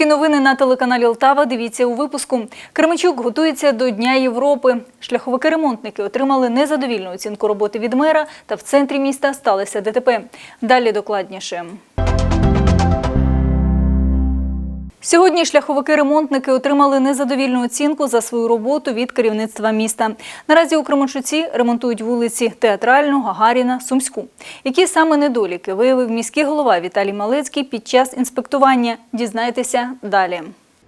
Кременчуцькі новини на телеканалі Лтава. Дивіться у випуску. Кременчук готується до Дня Європи. Шляховики-ремонтники отримали незадовільну оцінку роботи від мера, та в центрі міста сталося ДТП. Далі докладніше. Сьогодні шляховики-ремонтники отримали незадовільну оцінку за свою роботу від керівництва міста. Наразі у Кременчуці ремонтують вулиці Театральну, Гагаріна, Сумську. Які саме недоліки виявив міський голова Віталій Малецький під час інспектування? Дізнайтеся далі.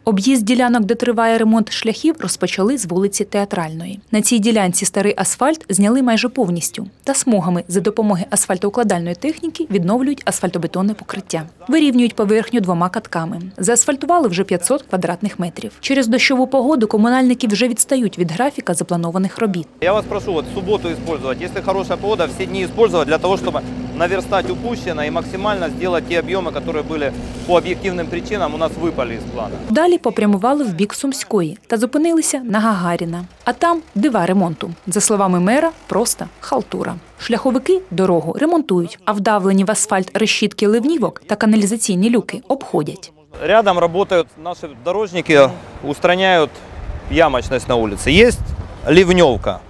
Об'їзд ділянок, де триває ремонт шляхів, розпочали з вулиці Театральної. На цій ділянці старий асфальт зняли майже повністю. Та смугами за допомоги асфальтоукладальної техніки відновлюють асфальтобетонне покриття. Вирівнюють поверхню двома катками. Заасфальтували вже 500 квадратних метрів. Через дощову погоду комунальники вже відстають від графіка запланованих робіт. Я вас прошу вот субботу использовать. Если хорошая погода, все дни использовать для того, чтобы наверстать упущенное и максимально сделать те объемы, которые были по объективным причинам у нас выпали из плана. Далі попрямували в бік Сумської та зупинилися на Гагаріна. А там дива ремонту. За словами мера, просто халтура. Шляховики дорогу ремонтують, а вдавлені в асфальт решітки ливнівок та каналізаційні люки обходять. Рядом работают наши дорожники, устраняют ямочность на улице. Есть ливневка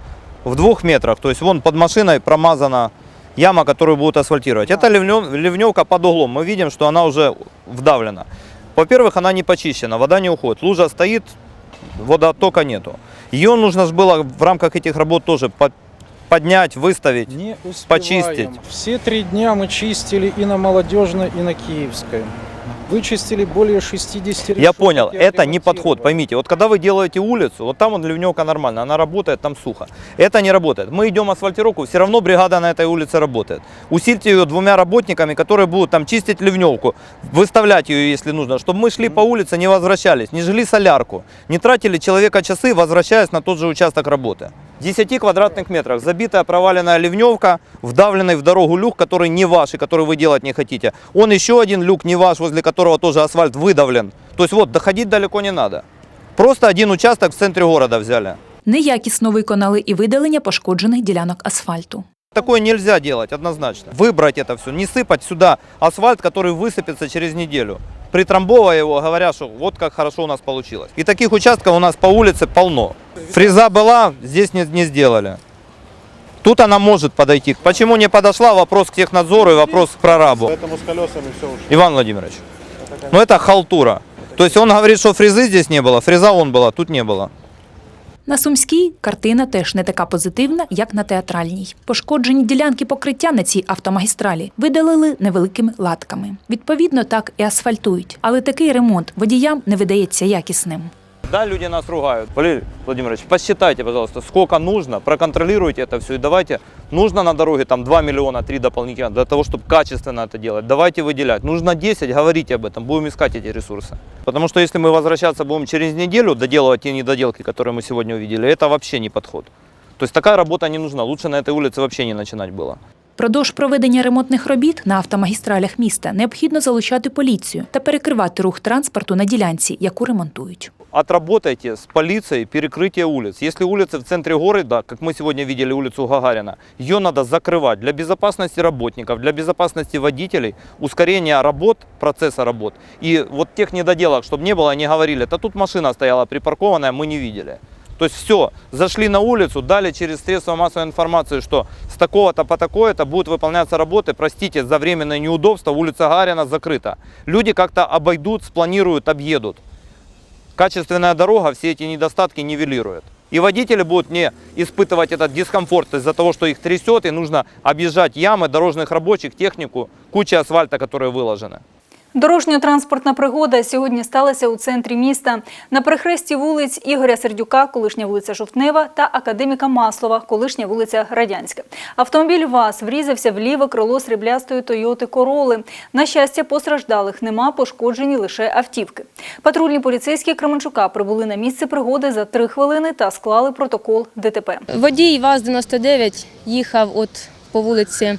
в двух метрах, то есть вон под машиной промазана яма, которую будут асфальтировать. Это ливнев- ливневка под углом. Мы видим, что она уже вдавлена. Во-первых, она не почищена, вода не уходит. Лужа стоит, водооттока нету. Ее нужно же было в рамках этих работ тоже под- поднять, выставить. Не успеваем. Почистить. Все три дня мы чистили и на Молодежной, и на Киевской. Вычистили более 60 Я решеток понял, и это не подход, поймите. Вот когда вы делаете улицу, вот там вот ливневка нормально, она работает, там сухо. Это не работает. Мы идем асфальтировку, все равно бригада на этой улице работает. Усильте ее двумя работниками, которые будут там чистить ливневку, выставлять ее, если нужно, чтобы мы шли по улице, не возвращались, не жгли солярку, не тратили человека часы, возвращаясь на тот же участок работы. В 10 квадратных метрах забитая проваленная ливневка, вдавленный в дорогу люк, который не ваш и который вы делать не хотите. Он еще один люк не ваш, возле которого тоже асфальт выдавлен. То есть вот, доходить далеко не надо. Просто один участок в центре города взяли. Неякісно виконали і видалення пошкоджених ділянок асфальту. Такое нельзя делать однозначно. Выбрать это все, не сыпать сюда асфальт, который высыпется через неделю. Притрамбовывая его, говоря, что вот как хорошо у нас получилось. И таких участков у нас по улице полно. Фреза была, здесь не, не сделали. Тут она может подойти. Почему не подошла, вопрос к технадзору и вопрос к прорабу. Поэтому с колесами все ушло. Иван Владимирович, ну это халтура. То есть он говорит, что фрезы здесь не было, фреза он была, тут не было. На Сумській картина теж не така позитивна, як на театральній. Пошкоджені ділянки покриття на цій автомагістралі видалили невеликими латками. Відповідно, так і асфальтують. Але такий ремонт водіям не видається якісним. Да, люди нас ругают. Валерий Владимирович, посчитайте, пожалуйста, сколько нужно, проконтролируйте это все и давайте, нужно на дороге там 2 миллиона, 3 дополнительно, для того, чтобы качественно это делать, давайте выделять. Нужно 10, говорите об этом, будем искать эти ресурсы. Потому что если мы возвращаться будем через неделю, доделывать те недоделки, которые мы сегодня увидели, это вообще не подход. То есть такая работа не нужна, лучше на этой улице вообще не начинать было. Продовж проведення ремонтних робіт на автомагістралях міста необхідно залучати поліцію та перекривати рух транспорту на ділянці, яку ремонтують. отработайте с полицией перекрытие улиц. Если улица в центре города, как мы сегодня видели улицу Гагарина, ее надо закрывать для безопасности работников, для безопасности водителей, ускорения работ, процесса работ. И вот тех недоделок, чтобы не было, они говорили, да тут машина стояла припаркованная, мы не видели. То есть все, зашли на улицу, дали через средства массовой информации, что с такого-то по такое-то будут выполняться работы, простите, за временное неудобство, улица Гарина закрыта. Люди как-то обойдут, спланируют, объедут качественная дорога все эти недостатки нивелирует. И водители будут не испытывать этот дискомфорт из-за того, что их трясет, и нужно объезжать ямы, дорожных рабочих, технику, куча асфальта, которые выложены. Дорожньо-транспортна пригода сьогодні сталася у центрі міста. На перехресті вулиць Ігоря Сердюка, колишня вулиця Жовтнева, та академіка Маслова, колишня вулиця Радянська. Автомобіль ВАЗ врізався в ліве крило сріблястої Тойоти Короли. На щастя, постраждалих нема, пошкоджені лише автівки. Патрульні поліцейські Кременчука прибули на місце пригоди за три хвилини та склали протокол ДТП. Водій ВАЗ-99 їхав от по вулиці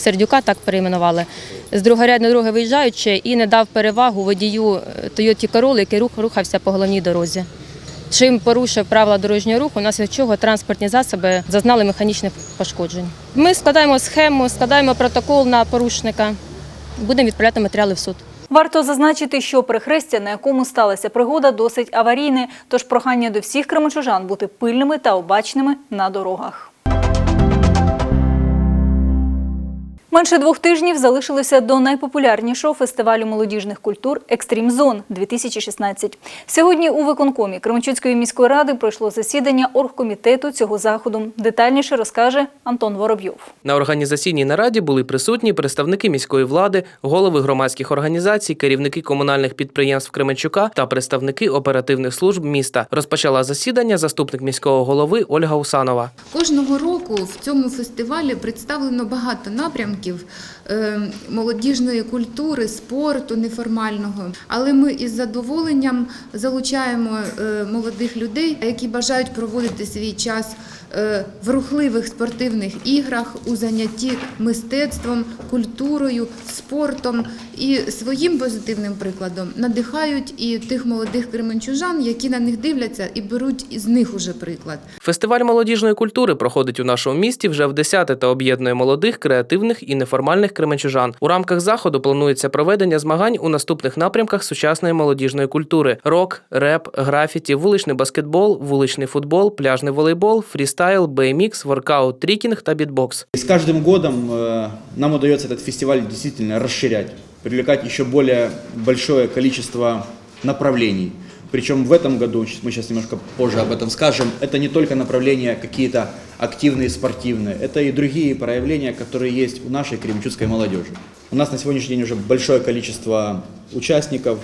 Сердюка, так перейменували, з другорядної дороги виїжджаючи і не дав перевагу водію Тойоті Короли, який рух рухався по головній дорозі. Чим порушив правила дорожнього руху, внаслідок чого транспортні засоби зазнали механічних пошкоджень. Ми складаємо схему, складаємо протокол на порушника, будемо відправляти матеріали в суд. Варто зазначити, що перехрестя, на якому сталася пригода, досить аварійне, тож прохання до всіх кременчужан бути пильними та обачними на дорогах. Менше двох тижнів залишилося до найпопулярнішого фестивалю молодіжних культур Екстрім Зон 2016. Сьогодні у виконкомі Кременчуцької міської ради пройшло засідання оргкомітету цього заходу. Детальніше розкаже Антон Воробйов. На організаційній нараді були присутні представники міської влади, голови громадських організацій, керівники комунальних підприємств Кременчука та представники оперативних служб міста. Розпочала засідання заступник міського голови Ольга Усанова. Кожного року в цьому фестивалі представлено багато напрямків е, молодіжної культури, спорту неформального. Але ми із задоволенням залучаємо е, молодих людей, які бажають проводити свій час е, в рухливих спортивних іграх, у занятті мистецтвом, культурою, спортом і своїм позитивним прикладом надихають і тих молодих кременчужан, які на них дивляться і беруть із них уже приклад. Фестиваль молодіжної культури проходить у нашому місті вже в десяте та об'єднує молодих, креативних і неформальних кременчужан. У рамках заходу планується проведення змагань у наступних напрямках сучасної молодіжної культури: рок, реп, графіті, вуличний баскетбол, вуличний футбол, пляжний волейбол, фрістайл, беймікс, воркаут, трікінг та бітбокс. И с каждым годом э, нам удается этот фестиваль действительно расширять, привлекать еще более большое количество направлений. Причем в этом году, мы сейчас немножко позже об этом скажем, это не только направления какие-то активные, спортивные, это и другие проявления, которые есть у нашей кременчуцкой молодежи. У нас на сегодняшний день уже большое количество участников,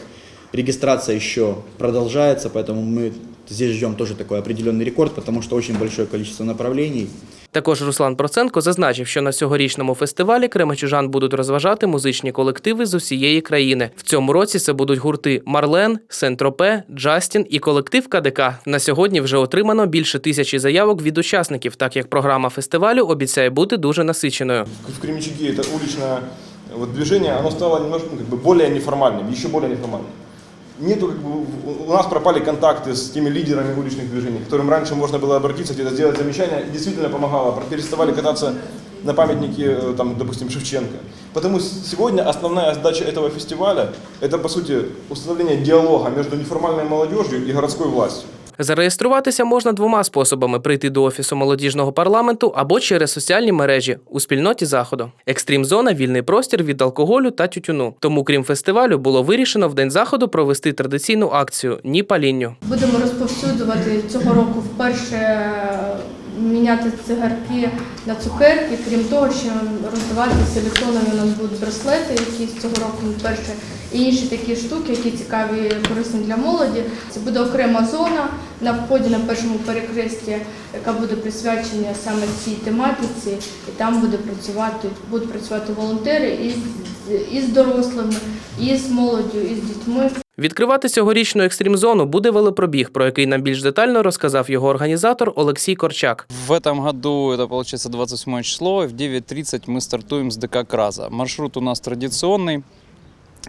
регистрация еще продолжается, поэтому мы здесь ждем тоже такой определенный рекорд, потому что очень большое количество направлений. Також Руслан Проценко зазначив, що на цьогорічному фестивалі кремачужан будуть розважати музичні колективи з усієї країни. В цьому році це будуть гурти Марлен, Сентропе, Джастін і колектив КДК. На сьогодні вже отримано більше тисячі заявок від учасників, так як програма фестивалю обіцяє бути дуже насиченою. в Кременчуге это уличное вот движение, оно стало немножко ну, как бы более неформальным, еще более неформальным. Нету, как бы, у нас пропали контакты с теми лидерами уличных движений, к которым раньше можно было обратиться, где-то сделать замечание, и действительно помогало. Переставали кататься на памятнике, э, там, допустим, Шевченко. Потому с- сегодня основная задача этого фестиваля – это, по сути, установление диалога между неформальной молодежью и городской властью. Зареєструватися можна двома способами: прийти до офісу молодіжного парламенту або через соціальні мережі у спільноті заходу. Екстрім зона вільний простір від алкоголю та тютюну. Тому, крім фестивалю, було вирішено в день заходу провести традиційну акцію Ні палінню. Будемо розповсюджувати цього року вперше міняти цигарки на цукерки. Крім того, що роздаватися електронами у нас будуть браслети, які з цього року вперше, і інші такі штуки, які цікаві корисні для молоді. Це буде окрема зона на вході на першому перехресті, яка буде присвячена саме цій тематиці, і там буде працювати, будуть працювати волонтери і з дорослими, і з молоддю, і з дітьми. Відкривати цьогорічну екстрім-зону буде велопробіг, про який нам більш детально розказав його організатор Олексій Корчак. В этом году, это получается 28 число, в 9.30 мы стартуем с ДК «Краза». Маршрут у нас традиционный.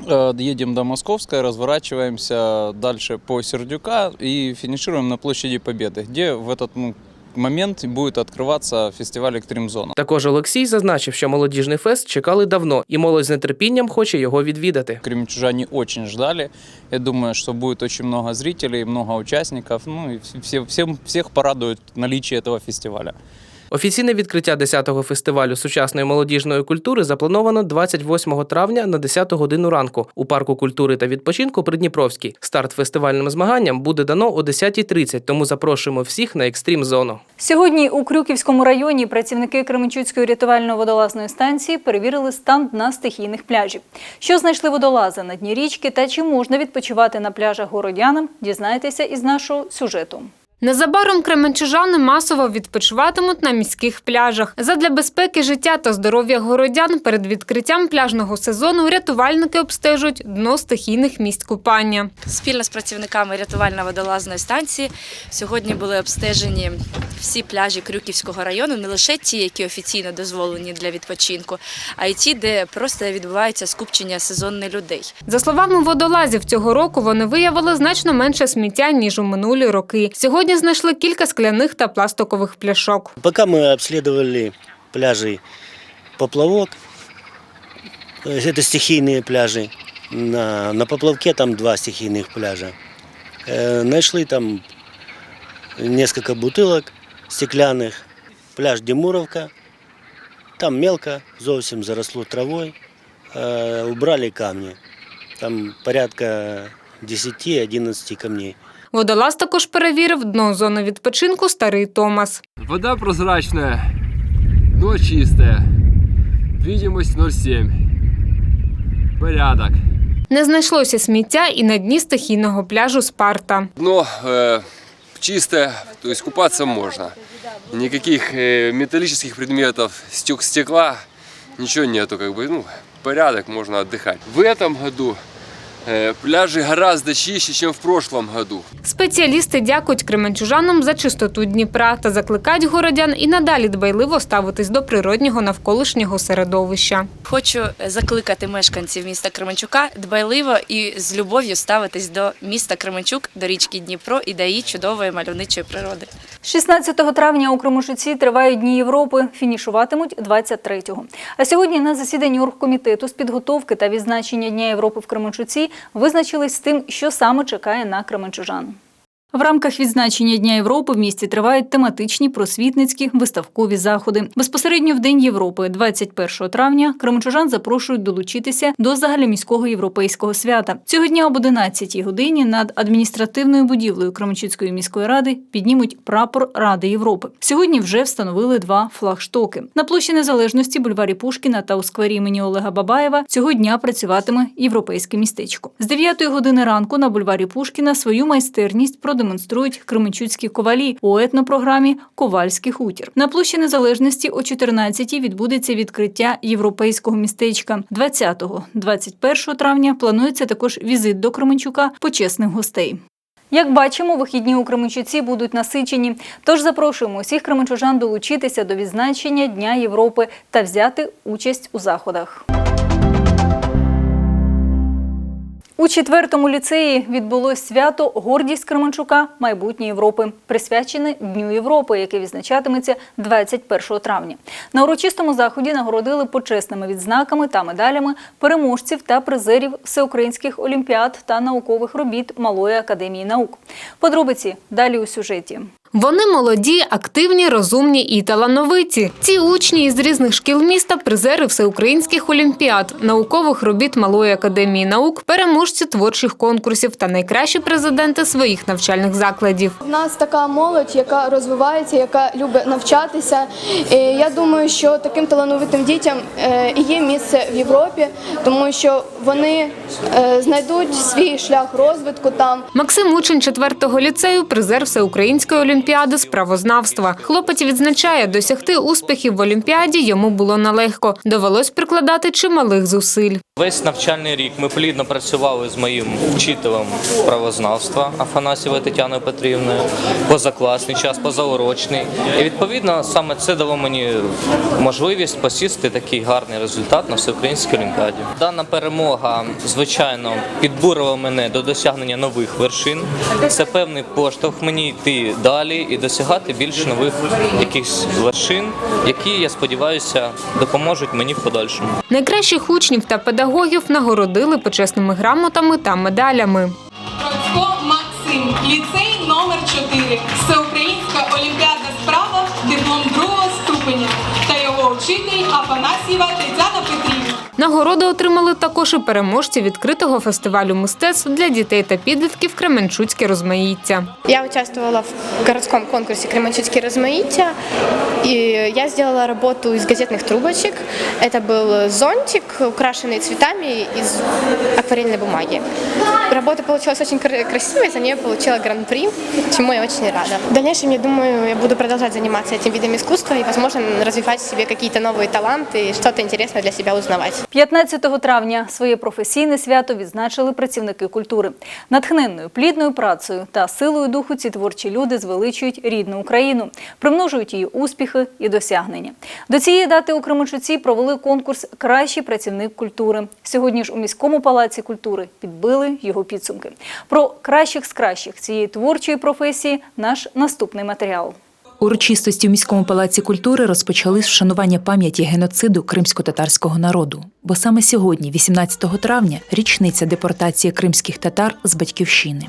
Э, Едем до Московской, разворачиваемся дальше по Сердюка и финишируем на площади Победы, где в этот ну, момент будет открываться фестиваль «Экстрим Зона». Також Олексій зазначив, що молодіжний фест чекали давно, і молодь з нетерпінням хоче його відвідати. Кременчужане очень ждали. Я думаю, что будет очень много зрителей, много участников. Ну и все, всем, всех порадует наличие этого фестиваля. Офіційне відкриття 10-го фестивалю сучасної молодіжної культури заплановано 28 травня на 10 годину ранку у парку культури та відпочинку Придніпровський. Старт фестивальним змаганням буде дано о 10.30, тому запрошуємо всіх на екстрім зону. Сьогодні у Крюківському районі працівники Кременчуцької рятувально-водолазної станції перевірили стан дна стихійних пляжів. Що знайшли водолази на дні річки та чи можна відпочивати на пляжах городянам, дізнайтеся із нашого сюжету. Незабаром кременчужани масово відпочиватимуть на міських пляжах. Задля безпеки життя та здоров'я городян перед відкриттям пляжного сезону рятувальники обстежують дно стихійних місць купання. Спільно з працівниками рятувально-водолазної станції сьогодні були обстежені всі пляжі Крюківського району, не лише ті, які офіційно дозволені для відпочинку, а й ті, де просто відбувається скупчення сезонних людей. За словами водолазів, цього року вони виявили значно менше сміття ніж у минулі роки. Сьогодні знайшли кілька скляних та пластикових пляшок. Пока мы обследовали пляжи Поплавок, э, это стихийные пляжи, На, на поплавке там два стихийных пляжа. Э, нашли там несколько бутылок стеклянных. Пляж Демуровка. Там мелко, зовсім заросло травой. Э, убрали камни. Там порядка 10-11 камней. Водолаз також перевірив дно зони відпочинку Старий Томас. Вода прозрачная, дно чистое. Видимость 0,7. Порядок. Не знайшлося сміття і на дні стихійного пляжу Спарта. Дно э, чистое, то есть купаться можно. Никаких э, металлических предметов, стек, стекла, ничего нету, как бы, ну, порядок, можно отдыхать. В этом году э, пляжи гораздо чище, чем в прошлом году. Спеціалісти дякують кременчужанам за чистоту Дніпра та закликають городян і надалі дбайливо ставитись до природнього навколишнього середовища. Хочу закликати мешканців міста Кременчука дбайливо і з любов'ю ставитись до міста Кременчук, до річки Дніпро і до її чудової мальовничої природи. 16 травня у Кременчуці тривають Дні Європи, фінішуватимуть 23-го. А сьогодні на засіданні оргкомітету з підготовки та відзначення Дня Європи в Кременчуці визначились з тим, що саме чекає на кременчужан. В рамках відзначення Дня Європи в місті тривають тематичні, просвітницькі, виставкові заходи. Безпосередньо в День Європи, 21 травня, кременчужан запрошують долучитися до загальноміського європейського свята. Цього дня об 11 годині над адміністративною будівлею Кременчуцької міської ради піднімуть прапор Ради Європи. Сьогодні вже встановили два флагштоки. На площі Незалежності, бульварі Пушкіна та у сквері імені Олега Бабаєва цього дня працюватиме європейське містечко. З 9 години ранку на бульварі Пушкіна свою майстерність продемонструють кременчуцькі ковалі у етнопрограмі Ковальський хутір. На площі Незалежності о 14-й відбудеться відкриття європейського містечка. 20-21 травня планується також візит до Кременчука почесних гостей. Як бачимо, вихідні у Кременчуці будуть насичені. Тож запрошуємо усіх кременчужан долучитися до відзначення Дня Європи та взяти участь у заходах. У четвертому ліцеї відбулось свято Гордість Кременчука майбутнє Європи, присвячене Дню Європи, яке відзначатиметься 21 травня. На урочистому заході нагородили почесними відзнаками та медалями переможців та призерів всеукраїнських олімпіад та наукових робіт Малої академії наук. Подробиці далі у сюжеті. Вони молоді, активні, розумні і талановиті. Ці учні із різних шкіл міста призери всеукраїнських олімпіад, наукових робіт Малої академії наук, переможці творчих конкурсів та найкращі президенти своїх навчальних закладів. У нас така молодь, яка розвивається, яка любить навчатися. І я думаю, що таким талановитим дітям е, і є місце в Європі, тому що вони е, знайдуть свій шлях розвитку там. Максим учень 4-го ліцею, призер всеукраїнської олімпіади з правознавства. Хлопець відзначає, досягти успіхів в олімпіаді йому було нелегко. Довелось прикладати чималих зусиль. Весь навчальний рік ми плідно працювали з моїм вчителем правознавства Афанасьєвою Тетяною Петрівною, позакласний час, позаурочний. І відповідно саме це дало мені можливість посісти такий гарний результат на всеукраїнській олімпіаді. Дана перемога, звичайно, підбурила мене до досягнення нових вершин. Це певний поштовх мені йти далі і досягати більш нових якихось вершин, які я сподіваюся допоможуть мені в подальшому. Найкращих учнів та педагогів нагородили почесними грамотами та медалями. Процько Максим, ліцей номер 4, Всеукраїнська олімпіада справа, диплом другого ступеня та його вчитель Афанасьєва Тетяна Петрівна. Нагороди отримали також і переможці відкритого фестивалю мистецтв для дітей та підлітків Кременчуцьке розмаїття. Я участвовала в городском конкурсе «Кременчуцкие размаития», и я сделала работу из газетных трубочек. Это был зонтик, украшенный цветами из акварельной бумаги. Работа получилась очень кра- красивой, за нее получила гран-при, чему я очень рада. В дальнейшем, я думаю, я буду продолжать заниматься этим видом искусства и, возможно, развивать в себе какие-то новые таланты и что-то интересное для себя узнавать. 15 травня своє професійне свято відзначили працівники культури. Натхненною, плідною працею та силою духу ці творчі люди звеличують рідну Україну, примножують її успіхи і досягнення. До цієї дати у Кременчуці провели конкурс Кращий працівник культури. Сьогодні ж у міському палаці культури підбили його підсумки. Про кращих з кращих цієї творчої професії наш наступний матеріал. Урочистості в міському палаці культури розпочали з вшанування пам'яті геноциду кримсько-татарського народу. Бо саме сьогодні, 18 травня, річниця депортації кримських татар з батьківщини.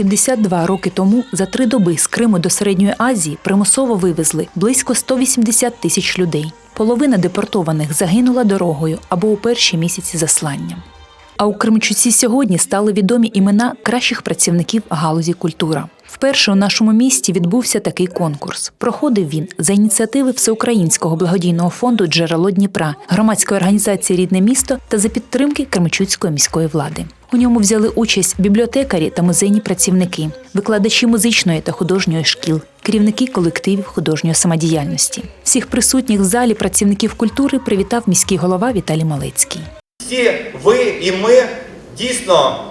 «72 роки тому за три доби з Криму до Середньої Азії примусово вивезли близько 180 тисяч людей. Половина депортованих загинула дорогою або у перші місяці заслання. А у Кримчуці сьогодні стали відомі імена кращих працівників галузі культура. Вперше у нашому місті відбувся такий конкурс. Проходив він за ініціативи Всеукраїнського благодійного фонду Джерело Дніпра, громадської організації Рідне місто та за підтримки Кременчуцької міської влади. У ньому взяли участь бібліотекарі та музейні працівники, викладачі музичної та художньої шкіл, керівники колективів художньої самодіяльності. Всіх присутніх в залі працівників культури привітав міський голова Віталій Малецький. всі ви і ми дійсно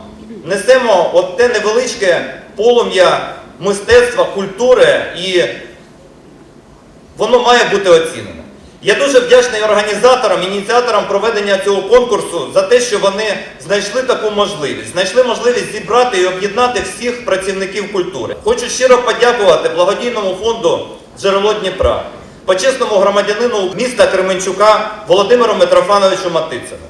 несемо от те невеличке полум'я мистецтва, культури, і воно має бути оцінене. Я дуже вдячний організаторам, ініціаторам проведення цього конкурсу за те, що вони знайшли таку можливість, знайшли можливість зібрати і об'єднати всіх працівників культури. Хочу щиро подякувати благодійному фонду Джерело Дніпра, почесному громадянину міста Кременчука Володимиру Митрофановичу Матицину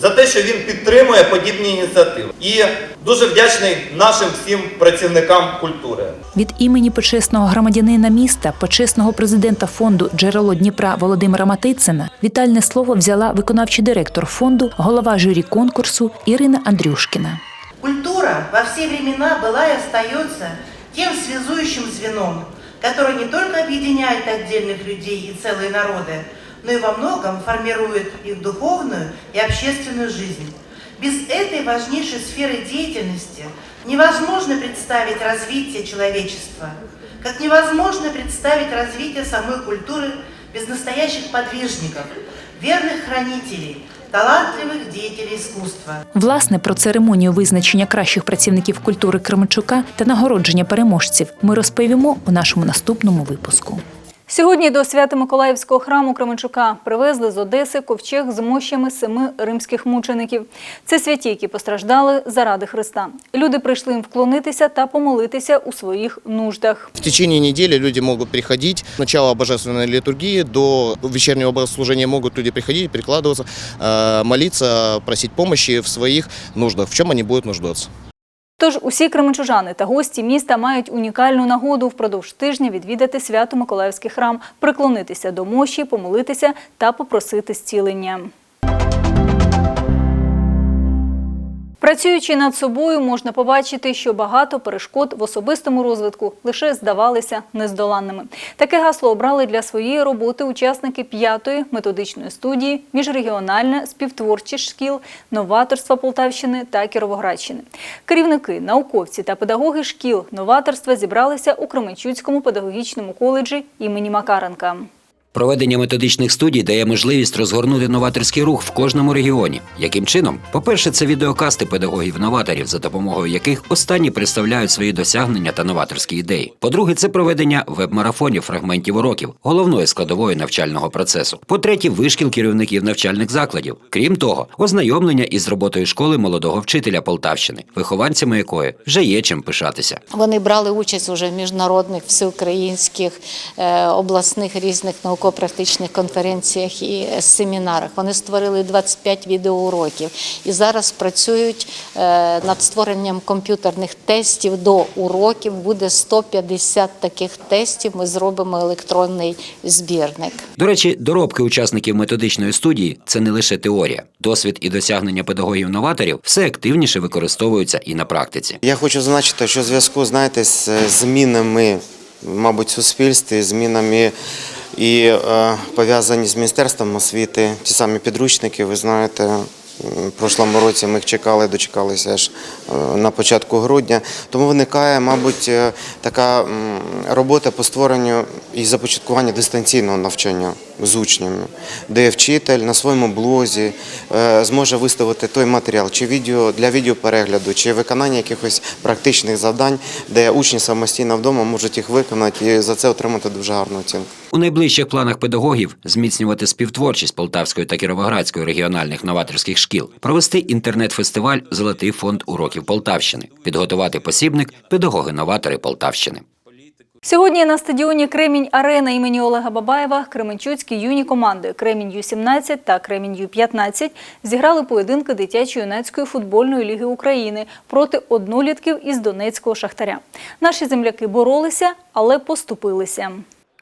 за те, що він підтримує подібні ініціативи. І дуже вдячний нашим всім працівникам культури. Від імені почесного громадянина міста, почесного президента фонду Джерело Дніпра Володимира Матицина, вітальне слово взяла виконавчий директор фонду, голова журі конкурсу Ірина Андрюшкіна. Культура во все времена была и остается тем связующим звеном, которое не только объединяет отдельных людей и целые народы, но и во многом формирует их духовную и общественную жизнь. Без этой важнейшей сферы деятельности невозможно представить развитие человечества, как невозможно представить развитие самой культуры без настоящих подвижников, верных хранителей, талантливых деятелей искусства. Власне, про церемонію визначення кращих працівників культури Кременчука та нагородження переможців ми розповімо у нашому наступному випуску. Сьогодні до Свято-Миколаївського храму Кременчука привезли з Одеси ковчег з мощами семи римських мучеників. Це святі, які постраждали заради Христа. Люди прийшли їм вклонитися та помолитися у своїх нуждах. В течение недели люди могут приходить. С начала божественной литургии до вечернего богослужения могут люди приходить, прикладываться, э, молиться, просить помощи в своих нуждах, в чем они будут нуждаться. Тож усі кременчужани та гості міста мають унікальну нагоду впродовж тижня відвідати Свято-Миколаївський храм, приклонитися до мощі, помолитися та попросити зцілення. Працюючи над собою, можна побачити, що багато перешкод в особистому розвитку лише здавалися нездоланними. Таке гасло обрали для своєї роботи учасники п'ятої методичної студії міжрегіональне співтворчі шкіл новаторства Полтавщини та Кіровоградщини. Керівники, науковці та педагоги шкіл новаторства зібралися у Кременчуцькому педагогічному коледжі імені Макаренка. Проведення методичних студій дає можливість розгорнути новаторський рух в кожному регіоні. Яким чином? По-перше, це відеокасти педагогів-новаторів, за допомогою яких останні представляють свої досягнення та новаторські ідеї. По-друге, це проведення веб-марафонів фрагментів уроків, головної складової навчального процесу. По-третє, вишкіл керівників навчальних закладів. Крім того, ознайомлення із роботою школи молодого вчителя Полтавщини, вихованцями якої вже є чим пишатися. Вони брали участь уже в міжнародних, всеукраїнських, е, обласних різних науково-практичних конференціях і семінарах. Вони створили 25 відеоуроків і зараз працюють е, над створенням комп'ютерних тестів до уроків. Буде 150 таких тестів. Ми зробимо електронний збірник. До речі, доробки учасників методичної студії це не лише теорія. Досвід і досягнення педагогів-новаторів все активніше використовуються і на практиці. Я хочу зазначити, що в зв'язку знаєте, з змінами, мабуть, суспільстві, змінами і е, пов'язані з міністерством освіти, ті самі підручники, ви знаєте. В прошлому році ми їх чекали, дочекалися аж е, на початку грудня. Тому виникає, мабуть, е, така робота по створенню і започаткуванню дистанційного навчання з учнями, де вчитель на своєму блозі е, зможе виставити той матеріал, чи відео для відеоперегляду, чи виконання якихось практичних завдань, де учні самостійно вдома можуть їх виконати і за це отримати дуже гарну оцінку. У найближчих планах педагогів зміцнювати співтворчість Полтавської та Кіровоградської регіональних новаторських шкіл, провести інтернет-фестиваль Золотий фонд уроків Полтавщини, підготувати посібник Педагоги-новатори Полтавщини. Сьогодні на стадіоні Кремінь Арена імені Олега Бабаєва Кременчуцькі юні команди Кремінь Ю-17 та Кремінь Ю-15 зіграли поєдинки дитячо-юнацької футбольної ліги України проти однолітків із Донецького Шахтаря. Наші земляки боролися, але поступилися.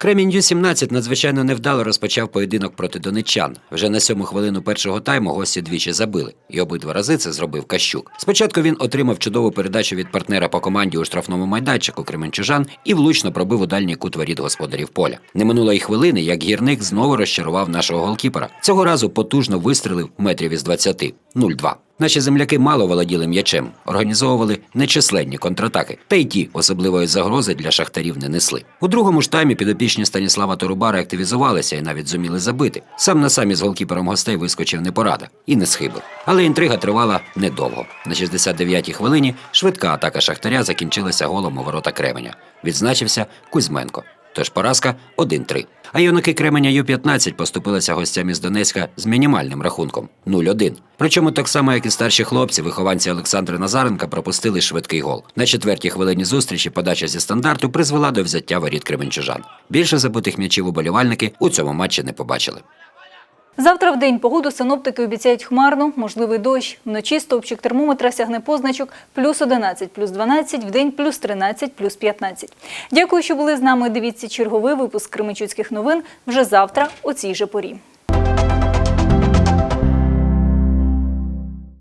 Кремінь Ю-17 надзвичайно невдало розпочав поєдинок проти донеччан. Вже на сьому хвилину першого тайму гості двічі забили, і обидва рази це зробив Кащук. Спочатку він отримав чудову передачу від партнера по команді у штрафному майданчику Кременчужан і влучно пробив у дальній кут воріт господарів поля. Не минуло й хвилини, як гірник знову розчарував нашого голкіпера. Цього разу потужно вистрелив метрів із 20. 0-2. Наші земляки мало володіли м'ячем, організовували нечисленні контратаки, та й ті особливої загрози для шахтарів не несли. У другому ж таймі підопічні Станіслава Торубара активізувалися і навіть зуміли забити. Сам на самі з голкіпером гостей вискочив непорада і не схибив. Але інтрига тривала недовго. На 69-й хвилині швидка атака шахтаря закінчилася голом у ворота Кременя. Відзначився Кузьменко. Тож поразка 1-3. А юнаки Кременя Ю-15 поступилися гостям із Донецька з мінімальним рахунком 0-1. Причому так само, як і старші хлопці, вихованці Олександра Назаренка пропустили швидкий гол. На четвертій хвилині зустрічі подача зі стандарту призвела до взяття воріт кременчужан. Більше забутих м'ячів уболівальники у цьому матчі не побачили. Завтра в день погоду синоптики обіцяють хмарно, можливий дощ. Вночі стовпчик термометра сягне позначок плюс 11, плюс 12, в день плюс 13, плюс 15. Дякую, що були з нами. Дивіться черговий випуск Кременчуцьких новин вже завтра о цій же порі.